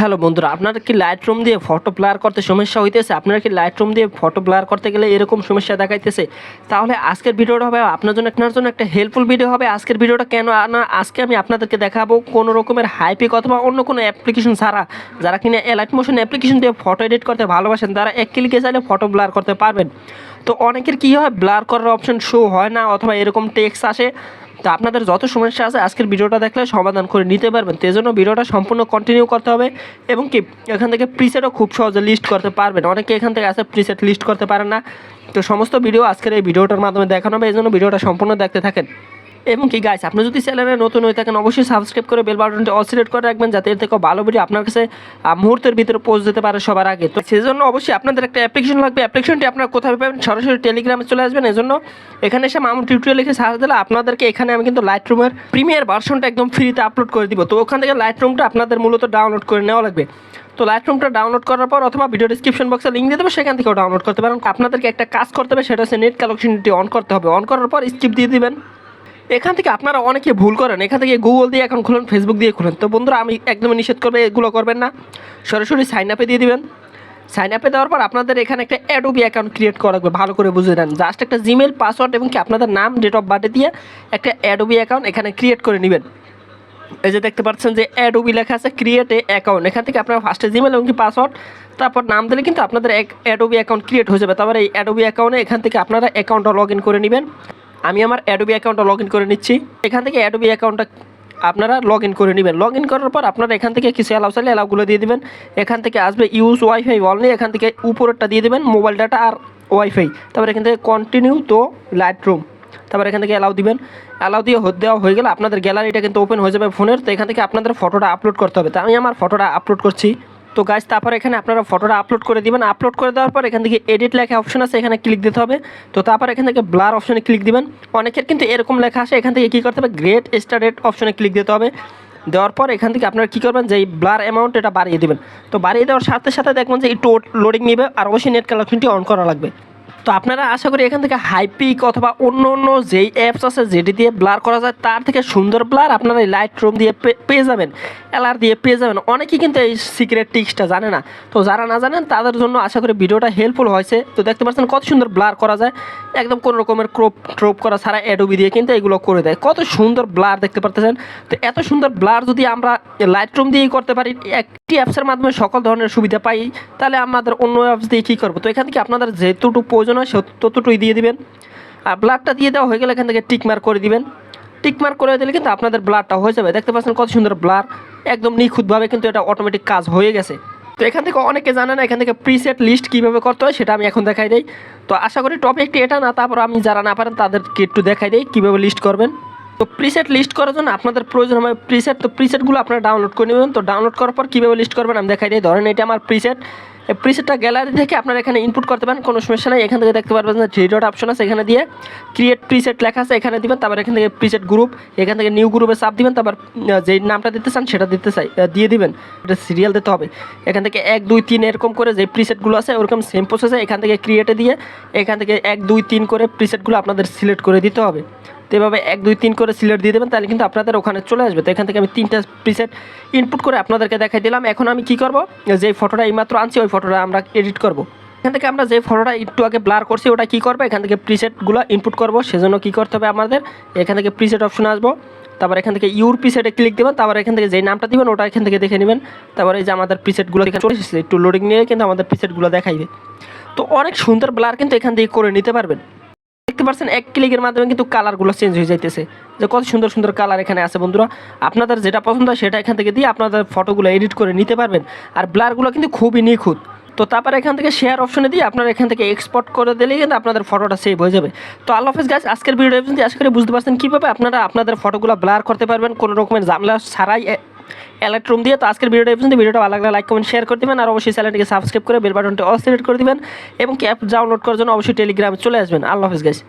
Hello বন্ধুরা, আপনার কি লাইট রুম দিয়ে ফটো ব্লার করতে সমস্যা হইতেছে? আপনার কি লাইট রুম দিয়ে ফটো ব্লার করতে গেলে এরকম সমস্যা দেখাইতেছে? তাহলে আজকের ভিডিওটা হবে, আপনার জন্য আপনার জন্য একটা হেল্পফুল ভিডিও হবে। আজকের ভিডিওটা কেন না, আজকে আমি আপনাদেরকে দেখাবো কোনো রকমের হাইপিক অথবা অন্য কোনো অ্যাপ্লিকেশন ছাড়া। যারা কিনা লাইট মোশন অ্যাপ্লিকেশন দিয়ে ফটো এডিট করতে ভালোবাসেন, তারা এক ক্লিকে চাইলে ফটো ব্লার করতে পারবেন। তো অনেকের কী হয় ব্লার করার অপশন শো হয় না, অথবা এরকম টেক্সট আসে। তো আপনাদের যত সমস্যা আছে, আজকের ভিডিওটা দেখলে সমাধান করে নিতে পারবেন। তো জন্য ভিডিওটা সম্পূর্ণ কন্টিনিউ করতে হবে এবং কি, এখান থেকে প্রিসেটও খুব সহজে লিস্ট করতে পারবেন। অনেকে এখান থেকে আছে প্রিসেট লিস্ট করতে পারেন না। তো সমস্ত ভিডিও আজকের এই ভিডিওটার মাধ্যমে দেখানো হবে। এই জন্য ভিডিওটা সম্পূর্ণ দেখতে থাকেন। এবং কি গাইস আপনি যদি চ্যানেলে নতুন হয়ে থাকেন, অবশ্যই সাবস্ক্রাইব করে বেল বাটনটি অল সিলেক্ট করে রাখবেন, যাতে এর থেকে ভালো ভিডিও আপনার কাছে মুহূর্তের ভিতরে পৌঁছে যেতে পারে সবার আগে। তো সেজন্য অবশ্যই আপনাদের একটা অ্যাপ্লিকেশন লাগবে। অ্যাপ্লিকেশনটি আপনারা কোথায় পাবেন? সরাসরি টেলিগ্রামে চলে আসবেন। এজন্য এখানে এসে মামুন টিউটোরিয়াল লিখে সার্চ দিলে আপনাদেরকে এখানে আমি কিন্তু লাইট রুমের প্রিমিয়ার ভার্সনটা একদম ফ্রিতে আপলোড করে দিব। তো ওখান থেকে লাইট রুমটা আপনাদের মূলত ডাউনলোড করে নেওয়া লাগবে। তো লাইট রুমটা ডাউনলোড করার পর অথবা ভিডিও ডিসক্রিপশন বক্সে লিঙ্ক দিয়ে দেবো, সেখান থেকেও ডাউনলোড করতে পারেন। আপনাদেরকে একটা কাজ করতে হবে, সেটা হচ্ছে নেট কালেকশনটি অন করতে হবে। অন করার পর স্কিপ দিয়ে দিবেন। এখান থেকে আপনারা অনেকে ভুল করেন। এখান থেকে গুগল দিয়ে এখন খুলেন ফেসবুক দিয়ে খুলেন। তো বন্ধুরা, আমি একদমই নিষেধ করবে, এগুলো করবেন না। সরাসরি সাইন আপে দিয়ে দিবেন। সাইন আপে দেওয়ার পর আপনাদের এখানে একটা অ্যাডোবি অ্যাকাউন্ট ক্রিয়েট করা লাগবে, ভালো করে বুঝে নেন। জাস্ট একটা জিমেল পাসওয়ার্ড এবং কি আপনাদের নাম ডেট অফ বার্থে দিয়ে একটা অ্যাডোবি অ্যাকাউন্ট এখানে ক্রিয়েট করে নেবেন। এই যে দেখতে পাচ্ছেন যে অ্যাডোবি লেখা আছে ক্রিয়েট এ অ্যাকাউন্ট এখান থেকে আপনার ফার্স্টে জিমেল এবং কি পাসওয়ার্ড তারপর নাম দিলে কিন্তু আপনাদের এক অ্যাডোবি অ্যাকাউন্ট ক্রিয়েট হয়ে যাবে। তারপরে এই অ্যাডোবি অ্যাকাউন্টে এখান থেকে আপনারা অ্যাকাউন্টটা লগ ইন করে নেবেন। আমি আমার অ্যাডোবি অ্যাকাউন্টটা লগ ইন করে নিচ্ছি। এখান থেকে অ্যাডোবি অ্যাকাউন্টটা আপনারা লগ ইন করে নেবেন। লগ ইন করার পর আপনারা এখান থেকে কিছু অ্যালাউ চাইলে অ্যালাউগুলো দিয়ে দেবেন। এখান থেকে আসবে ইউজ ওয়াইফাই অনলি এখান থেকে উপরেরটা দিয়ে দেবেন মোবাইল ডাটা আর ওয়াইফাই তারপর এখান থেকে কন্টিনিউ তো লাইট রুম তারপর এখান থেকে অ্যালাউ দিবেন। অ্যালাউ দিয়ে দেওয়া হয়ে গেলে আপনাদের গ্যালারিটা কিন্তু ওপেন হয়ে যাবে ফোনের। তো এখান থেকে আপনাদের ফটোটা আপলোড করতে হবে। তো আমি আমার ফটোটা আপলোড করছি। তো গাছ তারপর এখানে আপনারা ফটোটা আপলোড করে দিবেন। আপলোড করে দেওয়ার পর এখান থেকে এডিট লেখা অপশন আছে, এখানে ক্লিক দিতে হবে। তো তারপর এখান থেকে ব্লার অপশনে ক্লিক দিবেন। অনেকের কিন্তু এরকম লেখা আসে এখান থেকে কী করতে হবে? গ্রেট স্টারেট অপশনে ক্লিক দিতে হবে। দেওয়ার পর এখান থেকে আপনারা কী করবেন? যে এই ব্লার অ্যামাউন্ট এটা বাড়িয়ে দেবেন। তো বাড়িয়ে দেওয়ার সাথে সাথে দেখবেন যে একটু লোডিং নেবে, আর অবশ্যই নেট কালেকশনটি অন করা লাগবে। তো আপনারা আশা করি এখান থেকে হাইপিক অথবা অন্য অন্য যেই অ্যাপস আছে, যেটি দিয়ে ব্লার করা যায়, তার থেকে সুন্দর ব্লার আপনারা এই লাইট রুম দিয়ে পেয়ে যাবেন এলআর দিয়ে পেয়ে যাবেন। অনেকেই কিন্তু এই সিক্রেট টিক্সটা জানে না। তো যারা না জানেন, তাদের জন্য আশা করি ভিডিওটা হেল্পফুল হয়েছে। তো দেখতে পাচ্ছেন কত সুন্দর ব্লার করা যায়। একদম কোনো রকমের ক্রোপ ট্রোপ করা ছাড়া অ্যাডোবি দিয়ে কিন্তু এগুলো করে দেয়। কত সুন্দর ব্লার দেখতে পারতেছেন তো এত সুন্দর ব্লার যদি আমরা লাইট রুম দিয়েই করতে পারি, একটি অ্যাপসের মাধ্যমে সকল ধরনের সুবিধা পাই, তাহলে আমাদের অন্য অ্যাপস দিয়ে কী করব? তো এখান থেকে আপনাদের যেতটুকু প্রয়োজন সে- ততটুকুই দিয়ে দিবেন। আর ব্লাডটা দিয়ে দেওয়া হয়ে গেলে এখান থেকে টিক মার্ক করে দিবেন। টিক মার্ক করে দিলে কিন্তু আপনাদের ব্লাডটা হয়ে যাবে। দেখতে পাচ্ছেন কত সুন্দর ব্লার একদম নিখুঁতভাবে কিন্তু এটা অটোমেটিক কাজ হয়ে গেছে। তো এখান থেকে অনেকে জানে না এখান থেকে প্রিসেট লিস্ট কীভাবে করতে হয়, সেটা আমি এখন দেখাই দিই। তো আশা করি টপিকটি এটা না, তারপর আমি যারা না পারেন তাদেরকে একটু দেখাই দিই কীভাবে লিস্ট করবেন। তো প্রিসেট লিস্ট করার জন্য আপনাদের প্রয়োজন হবে প্রিসেট তো প্রিসেটগুলো আপনারা ডাউনলোড করে নেবেন। তো ডাউনলোড করার পর কীভাবে লিস্ট করবেন আমি দেখাই দিই। ধরেন এটা আমার প্রিসেট প্রিসেটটা গ্যালারি থেকে আপনারা এখানে ইনপুট করতে পারেন, কোনো সমস্যা নেই। এখান থেকে দেখতে পারবেন যে থ্রি ডট অপশন আছে, এখানে দিয়ে ক্রিয়েট প্রিসেট লেখা আছে, এখানে দিবেন, তারপর এখান থেকে প্রিসেট গ্রুপ এখান থেকে নিউ গ্রুপে চাপ দিবেন, তারপর যেই নামটা দিতে চান সেটা দিতে চাই দিয়ে দিবেন। এটা সিরিয়াল দিতে হবে। এখান থেকে এক, দুই, তিন এরকম করে যে প্রিসেটগুলো আছে, ওরকম সেম প্রসেসে এখান থেকে ক্রিয়েটে দিয়ে, এখান থেকে এক, দুই, তিন করে প্রিসেটগুলো আপনাদের সিলেক্ট করে দিতে হবে। তো এভাবে এক, দুই, তিন করে সিলেক্ট দিয়ে দেবেন, তাহলে কিন্তু আপনাদের ওখানে চলে আসবে। তো এখান থেকে আমি তিনটা প্রিসেট ইনপুট করে আপনাদেরকে দেখাই দিলাম। এখন আমি কি করব? যে ফটোটা এইমাত্র আনছি, ওই ফটোটা আমরা এডিট করব। এখান থেকে আমরা যে ফটোটা একটু আগে ব্লার করছি, ওটা কি করব? এখান থেকে প্রিসেটগুলো ইনপুট করব। সেজন্য কি করতে হবে আমাদের? এখান থেকে প্রিসেট অপশন আসব। তারপর এখান থেকে ইউর প্রিসেটে ক্লিক দেবেন। তারপর এখান থেকে যেই নামটা দিবেন, ওটা এখান থেকে দেখে নেবেন। তারপরে এই যে আমাদের প্রিসেটগুলো এখানে চলে এসেছে, একটু লোডিং নিয়ে কিন্তু আমাদের প্রিসেটগুলো দেখাইবে। তো অনেক সুন্দর ব্লার কিন্তু এখান থেকে করে নিতে পারবেন। পাচ্ছেন এক ক্লিকের মাধ্যমে কিন্তু কালারগুলো চেঞ্জ হয়ে যাইতেছে। যে কত সুন্দর সুন্দর কালার এখানে আছে বন্ধুরা। আপনাদের যেটা পছন্দ হয় সেটা এখান থেকে দিয়ে আপনাদের ফটোগুলো এডিট করে নিতে পারবেন। আর ব্লারগুলো কিন্তু খুবই নিখুঁত। তো তারপর এখান থেকে শেয়ার অপশনে দিয়ে আপনারা এখান থেকে এক্সপোর্ট করে দিলেই কিন্তু আপনাদের ফটোটা সেভ হয়ে যাবে। তো আল্লাহ হাফেজ গাছ আজকের ভিডিও পর্যন্ত আশা করি বুঝতে পারছেন কীভাবে আপনারা আপনাদের ফটোগুলো ব্লার করতে পারবেন, কোনো রকমের জামলা ছাড়াই অ্যালার্ট রুম দিয়ে। তো আজকের ভিডিওটা পর্যন্ত ভিডিওটা ভালো লাগলে লাইক কমেন্ট শেয়ার করে দিবেন। আর অবশ্যই চ্যানেলটিকে সাবস্ক্রাইব করে বেল বাটনটি অল সিলেক্ট করে দিবেন। এবং কি অ্যাপ ডাউনলোড করার জন্য অবশ্যই টেলিগ্রামে চলে আসবেন। আল্লাহ হাফেজ গাইস